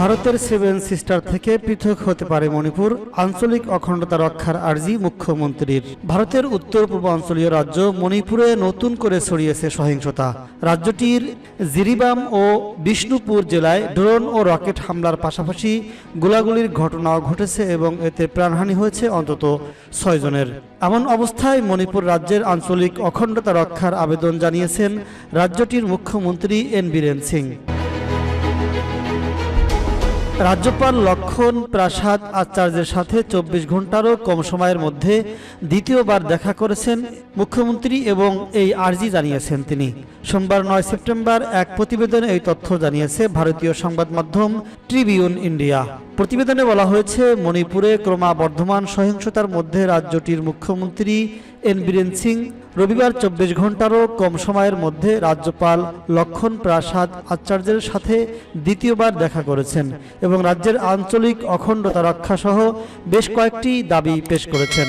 ভারতের seven sister থেকে পৃথক হতে পারে মণিপুর। আঞ্চলিক অখণ্ডতা রক্ষার আর্জি মুখ্যমন্ত্রীর। ভারতের উত্তর পূর্বাঞ্চলীয় রাজ্য মণিপুরে নতুন করে ছড়িয়েছে সহিংসতা। রাজ্যটির জিরিবাম ও বিষ্ণুপুর জেলায় ড্রোন ও রকেট হামলার পাশাপাশি গোলাগুলির ঘটনাও ঘটেছে এবং এতে প্রাণহানি হয়েছে অন্তত ছয়জনের এমন অবস্থায় মণিপুর রাজ্যের আঞ্চলিক অখণ্ডতা রক্ষার আবেদন জানিয়েছেন রাজ্যটির মুখ্যমন্ত্রী এন বীরেন সিং। রাজ্যপাল লক্ষণ প্রাসাদ আচার্যের সাথে চব্বিশ ঘন্টারও কম সময়ের মধ্যে দ্বিতীয়বার দেখা করেছেন মুখ্যমন্ত্রী এবং এই আর্জি জানিয়েছেন তিনি। সোমবার নয় সেপ্টেম্বর এক প্রতিবেদনে এই তথ্য জানিয়েছে ভারতীয় সংবাদ মাধ্যম ট্রিবিউন ইন্ডিয়া। প্রতিবেদনে বলা হয়েছে, মণিপুরে ক্রমাবর্ধমান সহিংসতার মধ্যে রাজ্যটির মুখ্যমন্ত্রী এন বীরেন সিং রবিবার চব্বিশ ঘন্টারও কম সময়ের মধ্যে রাজ্যপাল লক্ষণ প্রাসাদ আচার্যের সাথে দ্বিতীয়বার দেখা করেছেন এবং রাজ্যের আঞ্চলিক অখণ্ডতা রক্ষা সহ বেশ কয়েকটি দাবি পেশ করেছেন।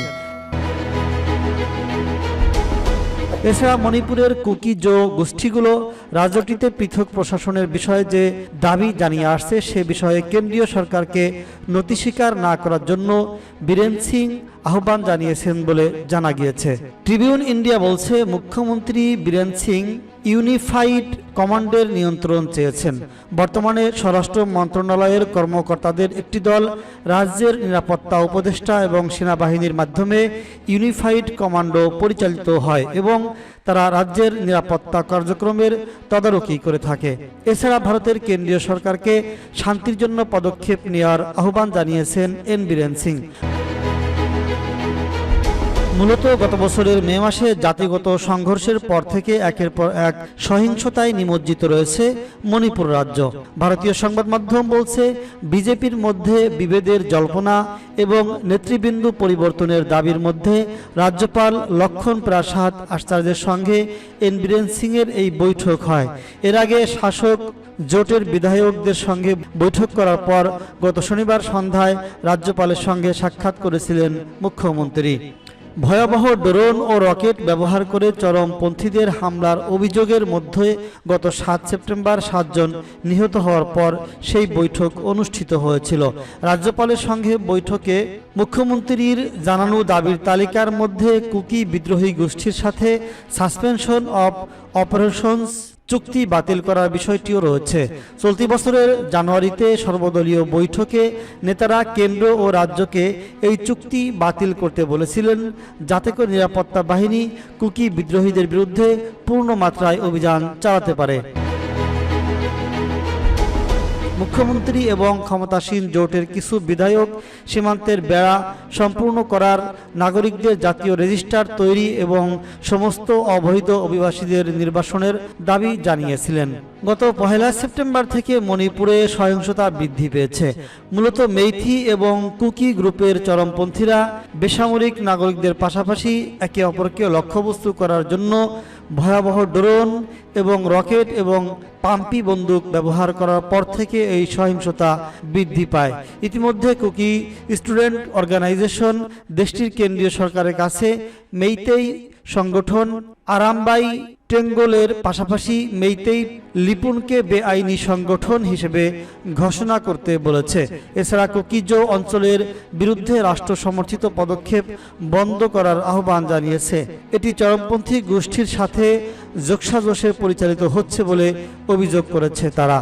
এছাড়া মণিপুরের কুকিজো গোষ্ঠীগুলো রাজ্যটিতে পৃথক প্রশাসনের বিষয়ে যে দাবি জানিয়ে আসছে, সে বিষয়ে কেন্দ্রীয় সরকারকে নতি স্বীকার না করার জন্য বীরেন সিং আহ্বান জানিয়েছেন বলে জানা গিয়েছে। ট্রিবিউন ইন্ডিয়া বলছে, মুখ্যমন্ত্রী বীরেন সিং ইউনিফাইড কমান্ডের নিয়ন্ত্রণ চেয়েছেন। বর্তমানে স্বরাষ্ট্র মন্ত্রণালয়ের কর্মকর্তাদের একটি দল রাজ্যের নিরাপত্তা উপদেষ্টা এবং সেনাবাহিনীর মাধ্যমে ইউনিফাইড কমান্ডো পরিচালিত হয় এবং তারা রাজ্যের নিরাপত্তা কার্যক্রমের তদারকি করে থাকে। এছাড়া ভারতের কেন্দ্রীয় সরকারকে শান্তির জন্য পদক্ষেপ নেওয়ার আহ্বান জানিয়েছেন এন বীরেন সিং। মূলত গত বছরের মে মাসে জাতিগত সংঘর্ষের পর থেকে একের পর এক সহিংসতায় নিমজ্জিত রয়েছে মণিপুর রাজ্য। ভারতীয় সংবাদ মাধ্যম বলছে, বিজেপির মধ্যে বিভেদের জল্পনা এবং নেতৃবৃন্দ পরিবর্তনের দাবির মধ্যে রাজ্যপাল লক্ষণ প্রাসাদ আচার্যের সঙ্গে এন বীরেন সিংয়ের এই বৈঠক হয়। এর আগে শাসক জোটের বিধায়কদের সঙ্গে বৈঠক করার পর গত শনিবার সন্ধ্যায় রাজ্যপালের সঙ্গে সাক্ষাৎ করেছিলেন মুখ্যমন্ত্রী। ভয়াবহ ড্রোন ও রকেট ব্যবহার করে চরমপন্থীদের হামলার অভিযোগের মধ্যে গত সাত সেপ্টেম্বর সাতজন নিহত হওয়ার পর সেই বৈঠক অনুষ্ঠিত হয়েছিল। রাজ্যপালের সঙ্গে বৈঠকে মুখ্যমন্ত্রীর জানানো দাবির তালিকার মধ্যে কুকি বিদ্রোহী গোষ্ঠীর সাথে সাসপেনশন অব অপারেশনস চুক্তি বাতিল করার বিষয়টিও রয়েছে। চলতি বছরের জানুয়ারিতে সর্বদলীয় বৈঠকে নেতারা কেন্দ্র ও রাজ্যকে এই চুক্তি বাতিল করতে বলেছিলেন। যাতে করে নিরাপত্তা বাহিনী কুকি বিদ্রোহীদের বিরুদ্ধে পূর্ণ মাত্রায় অভিযান চালাতে পারে। মুখ্যমন্ত্রী এবং ক্ষমতাসীন জোটের কিছু বিধায়ক সীমান্তের বেড়া সম্পূর্ণ করার নাগরিকদের জাতীয় রেজিস্টার তৈরি এবং সমস্ত অবৈধ অভিবাসীদের নির্বাসনের দাবি জানিয়েছিলেন। গত পহেলা সেপ্টেম্বর থেকে মণিপুরে সহিংসতা বৃদ্ধি পেয়েছে। মূলত মেইথি এবং কুকি গ্রুপের চরমপন্থীরা বেসামরিক নাগরিকদের পাশাপাশি একে অপরকে লক্ষ্যবস্তু করার জন্য ভয়াবহ ড্রোন এবং রকেট এবং পাম্পি বন্দুক ব্যবহার করার পর থেকে এই সহিংসতা বৃদ্ধি পায়। ইতিমধ্যে কুকি স্টুডেন্ট অর্গানাইজেশন দেশটির কেন্দ্রীয় সরকারের কাছে মেইতেই সংগঠন আরামবাই টেঙ্গলের পাশাপাশি মেইতেই লিপুনকে বেআইনি সংগঠন হিসেবে ঘোষণা করতে বলেছে। এছাড়া কোকিজো অঞ্চলের বিরুদ্ধে রাষ্ট্র সমর্থিত পদক্ষেপ বন্ধ করার আহ্বান জানিয়েছে। এটি চরমপন্থী গোষ্ঠীর সাথে যোগসাজশে পরিচালিত হচ্ছে বলে অভিযোগ করেছে তারা।